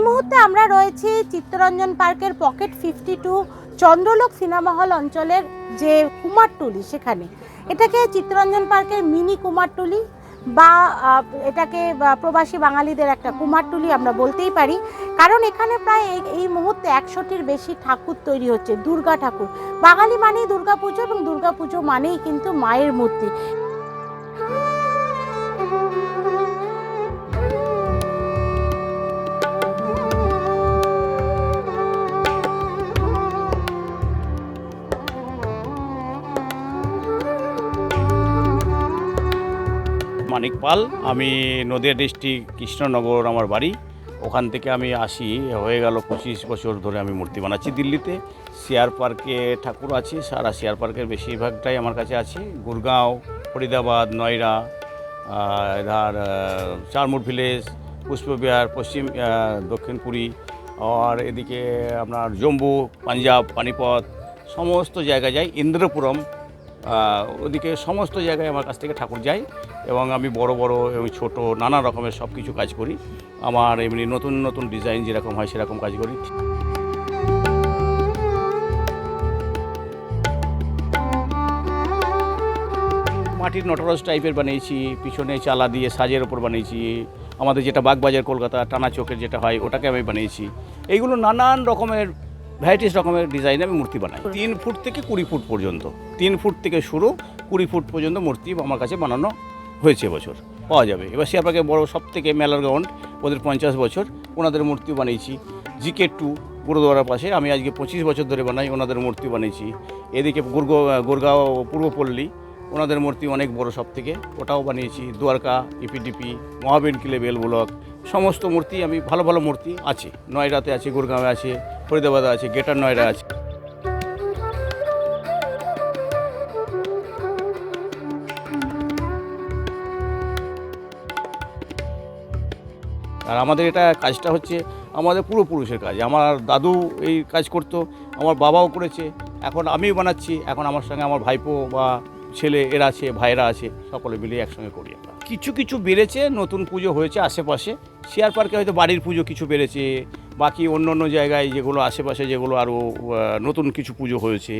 রয়েছি চিত্তরঞ্জন পার্কের pocket fifty two Chandralok cinema hall অঞ্চলের যে কুমারটুলি সেখানে। এটাকে চিত্তরঞ্জন পার্কের মিনি কুমারটুলি বা এটাকে প্রবাসী বাঙালিদের একটা কুমারটুলি আমরা বলতেই পারি। কারণ এখানে প্রায় এই- এই মুহূর্তে একশোটির বেশি ঠাকুর তৈরি হচ্ছে, দুর্গা ঠাকুর। বাঙালি মানেই দুর্গা পুজো এবং দুর্গা পুজো মানেই কিন্তু মায়ের মূর্তি। মানিক পাল। আমি নদিয়া ডিস্ট্রিক্ট কৃষ্ণনগর আমার বাড়ি। ওখান থেকে আমি আসি, হয়ে গেল পঁচিশ বছর ধরে আমি মূর্তি বানাচ্ছি দিল্লিতে। শেয়ার পার্কে ঠাকুর আছে, সারা শেয়ার পার্কের বেশিরভাগটাই আমার কাছে আছে। গুরগাঁও, ফরিদাবাদ, নয়রা এধার চারমুর ভিলেজ পুষ্পবিহার পশ্চিম দক্ষিণ পুরী, আর এদিকে আপনার জম্মু, পাঞ্জাব, পানিপথ, সমস্ত জায়গায় যাই। ইন্দ্রপুরম ওদিকে সমস্ত জায়গায় আমার কাছ থেকে ঠাকুর যায়। এবং আমি বড় বড় এবং ছোট নানা রকমের সব কিছু কাজ করি। আমার এমনি নতুন নতুন ডিজাইন যেরকম হয় সেরকম কাজ করি। মাটির নটরাজ টাইপের বানিয়েছি, পিছনে চালা দিয়ে সাজের ওপর বানিয়েছি। আমাদের যেটা বাগবাজার কলকাতা টানা চোখের যেটা হয়, ওটাকে আমি বানিয়েছি। এইগুলো নানান রকমের ভ্যারাইটিস রকমের ডিজাইনে আমি মূর্তি বানাই। তিন ফুট থেকে কুড়ি ফুট পর্যন্ত। তিন ফুট থেকে শুরু, কুড়ি ফুট পর্যন্ত মূর্তি আমার কাছে বানানো হয়েছে বছর, পাওয়া যাবে। এবার আপনাকে বড় সব থেকে মেলার গ্রাউন্ড ওদের পঞ্চাশ বছর, ওনাদের মূর্তি বানিয়েছি। জিকে টু গুরুদুয়ারার পাশে, আমি আজকে পঁচিশ বছর ধরে বানাই, ওনাদের মূর্তি বানিয়েছি। এদিকে গুরগ, গুরগাঁও, পূর্বপল্লী, ওনাদের মূর্তি অনেক বড় সব থেকে ওটাও বানিয়েছি। দুয়ারকা, ইপিডিপি মহাবীর কিলে বেল ব্লক, সমস্ত মূর্তি আমি, ভালো ভালো মূর্তি আছে। নয়ডাতে আছে, গুরগাঁওয়ে আছে, ফরিদাবাদে আছে, গেটার নয়ডা আছে। আর আমাদের এটা কাজটা হচ্ছে আমাদের পূর্বপুরুষের কাজ। আমার দাদু এই কাজ করতো, আমার বাবাও করেছে, এখন আমিও বানাচ্ছি, এখন আমার সঙ্গে আমার ভাইপো বা ছেলে এরা আছে ভাইরা আছে, সকলে মিলে একসঙ্গে করি আমরা। কিছু কিছু বেড়েছে, নতুন পুজো হয়েছে আশেপাশে, শেয়ার পার্কে হয়তো বাড়ির পুজো কিছু বেড়েছে, বাকি অন্য অন্য জায়গায় যেগুলো আশেপাশে যেগুলো আরও নতুন কিছু পুজো হয়েছে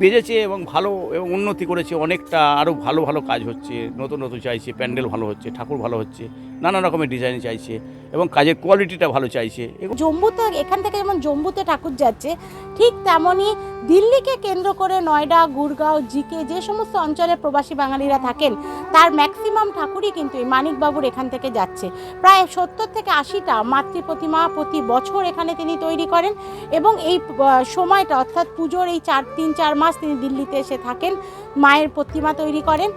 বেড়েছে এবং ভালো এবং উন্নতি করেছে অনেকটা, আরও ভালো ভালো কাজ হচ্ছে, নতুন নতুন চাইছে, প্যান্ডেল ভালো হচ্ছে, ঠাকুর ভালো হচ্ছে, নানা রকমের ডিজাইন চাইছে এবং কাজের কোয়ালিটিটা ভালো চাইছে। জম্মুতে এখান থেকে যেমন জম্মুতে ঠাকুর যাচ্ছে, ঠিক তেমনই দিল্লিকে কেন্দ্র করে নয়ডা, গুরগাঁও, জিকে যে সমস্ত অঞ্চলে প্রবাসী বাঙালিরা থাকেন, তার ম্যাক্সিমাম ঠাকুরই কিন্তু এই মানিকবাবুর এখান থেকে যাচ্ছে। প্রায় সত্তর থেকে আশিটা মাতৃ প্রতিমা প্রতি বছর এখানে তিনি তৈরি করেন এবং এই সময়টা অর্থাৎ পুজোর এই চার, তিন, চার মাস তিনি দিল্লিতে এসে থাকেন, মায়ের প্রতিমা তৈরি করেন।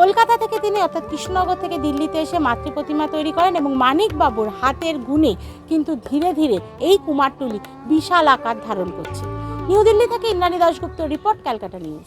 কলকাতা থেকে তিনি অর্থাৎ কৃষ্ণনগর থেকে দিল্লিতে এসে মাতৃ প্রতিমা তৈরি করেন এবং মানিকবাবুর হাতের গুণে কিন্তু ধীরে ধীরে এই কুমারটুলি বিশাল আকার ধারণ করছে। নিউ দিল্লি থেকে Indrani Dasgupta report, Calcutta news.